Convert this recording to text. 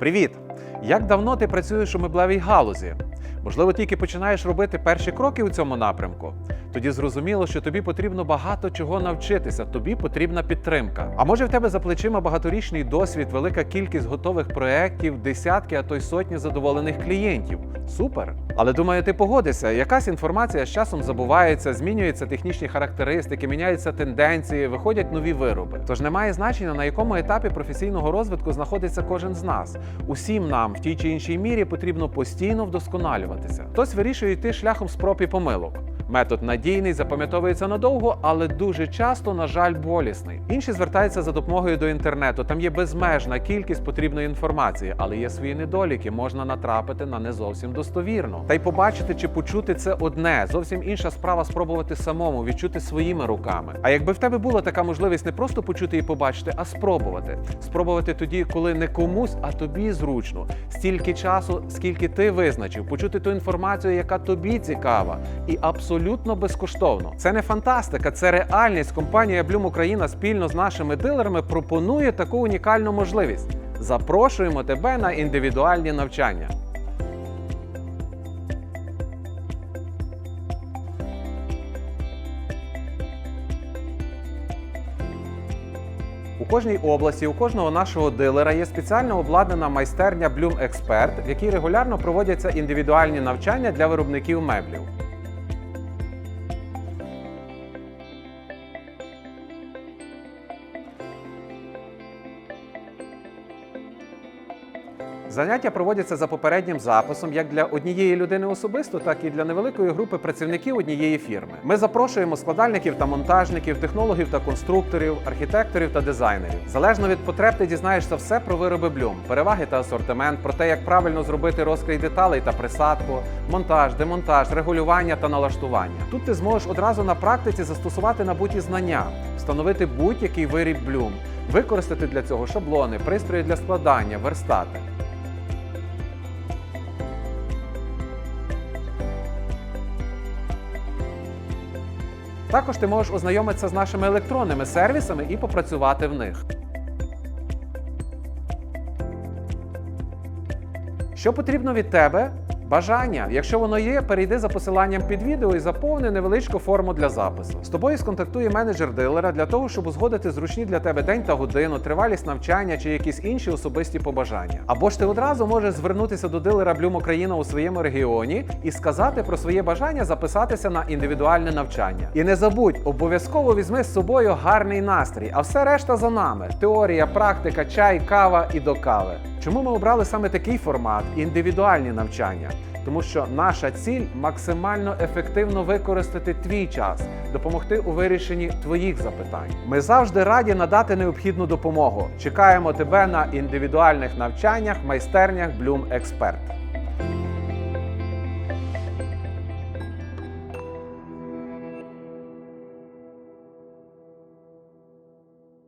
Привіт! Як давно ти працюєш у меблевій галузі? Можливо, тільки починаєш робити перші кроки у цьому напрямку. Тоді зрозуміло, що тобі потрібно багато чого навчитися, тобі потрібна підтримка. А може в тебе за плечима багаторічний досвід, велика кількість готових проєктів, десятки, а то й сотні задоволених клієнтів. Супер! Але думаю, ти погодишся, якась інформація з часом забувається, змінюються технічні характеристики, міняються тенденції, виходять нові вироби. Тож немає значення, на якому етапі професійного розвитку знаходиться кожен з нас. Усім нам в тій чи іншій мірі потрібно постійно вдосконалюватися. Хтось вирішує йти шляхом спроб і помилок. Метод надійний, запам'ятовується надовго, але дуже часто, на жаль, болісний. Інші звертаються за допомогою до інтернету. Там є безмежна кількість потрібної інформації, але є свої недоліки. Можна натрапити на не зовсім достовірно. Та й побачити чи почути це одне. Зовсім інша справа спробувати самому, відчути своїми руками. А якби в тебе була така можливість не просто почути і побачити, а спробувати. Спробувати тоді, коли не комусь, а тобі зручно. Стільки часу, скільки ти визначив, почути ту інформацію, яка тобі цікава, і абсолютно безкоштовно. Це не фантастика, це реальність. Компанія Bloom Україна спільно з нашими дилерами пропонує таку унікальну можливість. Запрошуємо тебе на індивідуальні навчання. У кожній області, у кожного нашого дилера є спеціально обладнана майстерня Bloom Expert, в якій регулярно проводяться індивідуальні навчання для виробників меблів. Заняття проводяться за попереднім записом як для однієї людини особисто, так і для невеликої групи працівників однієї фірми. Ми запрошуємо складальників та монтажників, технологів та конструкторів, архітекторів та дизайнерів. Залежно від потреб, ти дізнаєшся все про вироби Bloom, переваги та асортимент, про те, як правильно зробити розкрій деталей та присадку, монтаж, демонтаж, регулювання та налаштування. Тут ти зможеш одразу на практиці застосувати набуті знання, встановити будь-який виріб Bloom, використати для цього шаблони, пристрої для складання, верстати. Також ти можеш ознайомитися з нашими електронними сервісами і попрацювати в них. Що потрібно від тебе? Бажання. Якщо воно є, перейди за посиланням під відео і заповни невеличку форму для запису. З тобою сконтактує менеджер дилера для того, щоб узгодити зручні для тебе день та годину, тривалість навчання чи якісь інші особисті побажання. Або ж ти одразу можеш звернутися до дилера Bloom Україна у своєму регіоні і сказати про своє бажання записатися на індивідуальне навчання. І не забудь, обов'язково візьми з собою гарний настрій, а все решта за нами: теорія, практика, чай, кава і до кави. Чому ми обрали саме такий формат індивідуальні навчання? Тому що наша ціль максимально ефективно використати твій час, допомогти у вирішенні твоїх запитань. Ми завжди раді надати необхідну допомогу. Чекаємо тебе на індивідуальних навчаннях, майстернях Bloom Expert.